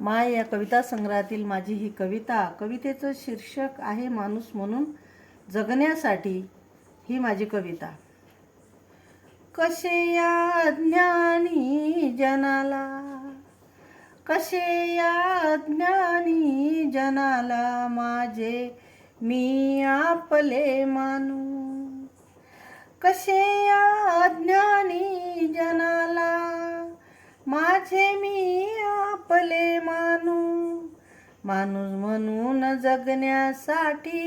माय या कविता संग्रहातील माझी ही कविता कवितेचं शीर्षक आहे माणूस म्हणून जगण्यासाठी ही माझी कविता. कसे या अज्ञानी जनाला कसे या अज्ञानी जनाला माझे मी आपले मानू? कसे या अज्ञानी जनाला माझे मी आपले मानू माणूस म्हणून जगण्यासाठी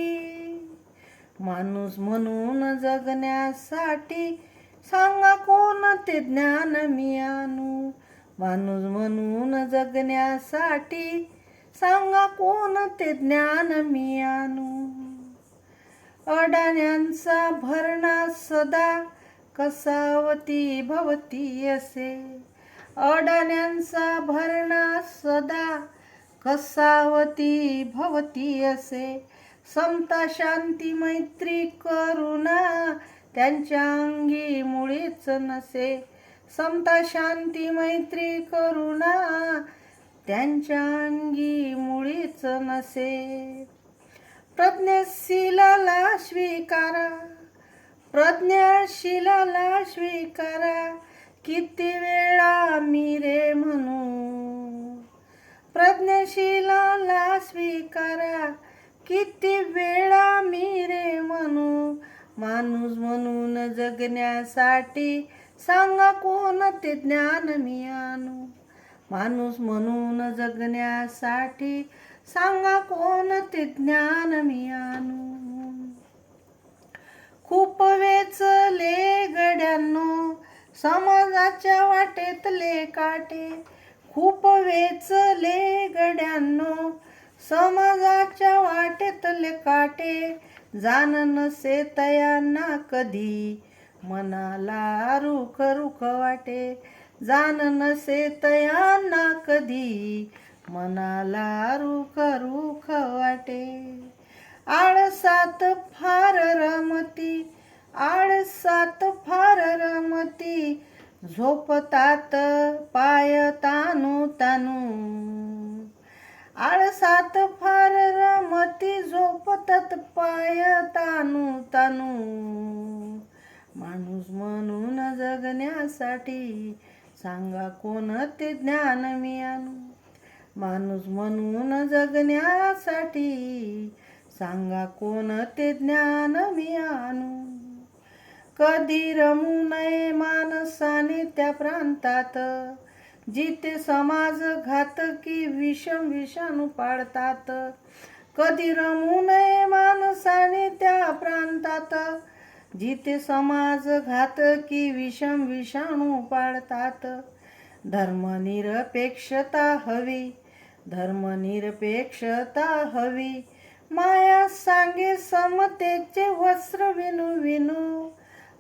माणूस म्हणून जगण्यासाठी सांगा कोण ते ज्ञान मी आणू? माणूस म्हणून जगण्यासाठी सांगा कोण ते ज्ञान मी आणू? अडाण्यांचा भरणा सदा कसावती भवती असे. अडाण्यांचा भरणा सदा कसावती भवती असे. समता शांती मैत्री करुणा त्यांच्या अंगी मुळीच नसे. समता शांती मैत्री करुणा त्यांच्या अंगी मुळीच नसे. प्रज्ञशीलाला स्वीकारा प्रज्ञाशिलाला स्वीकारा किती वेळा मी रे म्हणू? प्रज्ञशीलाला स्वीकारा. किती वेळा मी रे म्हणू? माणूस म्हणून जगण्यासाठी सांगा कोण ते ज्ञान मी आणू? माणूस म्हणून जगण्यासाठी सांगा कोण ते ज्ञान मी आणू? खूप वेचले गड्यांनो समाजाच्या वाटेतले काटे खूप वेचले गड्यांनो. समाजाच्या वाटेतले काटे जाण नसे तयांना कधी. मनाला रुख रुख वाटे जाण नसे तयांना कधी. मनाला रुख रुख वाटे. आळसात फार रमती आळसात फार रमती झोपतात पाय तानू तानू. आळसात फार रमती झोपतात पाय तानू तानू. माणूस म्हणून जगण्यासाठी सांगा कोण ते ज्ञान मी आणू? माणूस म्हणून जगण्यासाठी सांगा कोण ते ज्ञान मी आणू? कधी रमू नये माणसाने त्या प्रांतात. जिथे समाज घातकी विषम विषाणू पाडतात. कधी रमू नये माणसाने त्या प्रांतात. जिथे समाज घातकी विषम विषाणू पाडतात. धर्मनिरपेक्षता हवी. धर्मनिरपेक्षता हवी. माया सांगे समतेचे वस्त्र विनू विणू.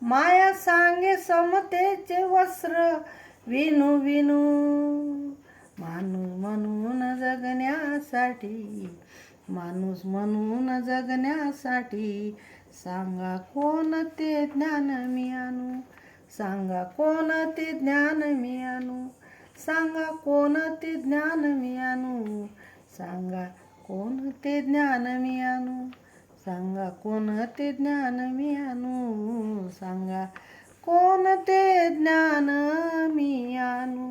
माया सांगे समतेचे वस्त्र. विनू विनू माणूस म्हणून जगण्यासाठी. माणूस म्हणून जगण्यासाठी. सांगा कोण ते ज्ञान मी आणू? सांगा कोण ते ज्ञान मी आणू? सांगा कोण ते ज्ञान मी आणू? सांगा कोण ते ज्ञान मी आणू? सांगा कोण ते ज्ञान मी आणू? सांगा कोण ते ज्ञान मी आणू?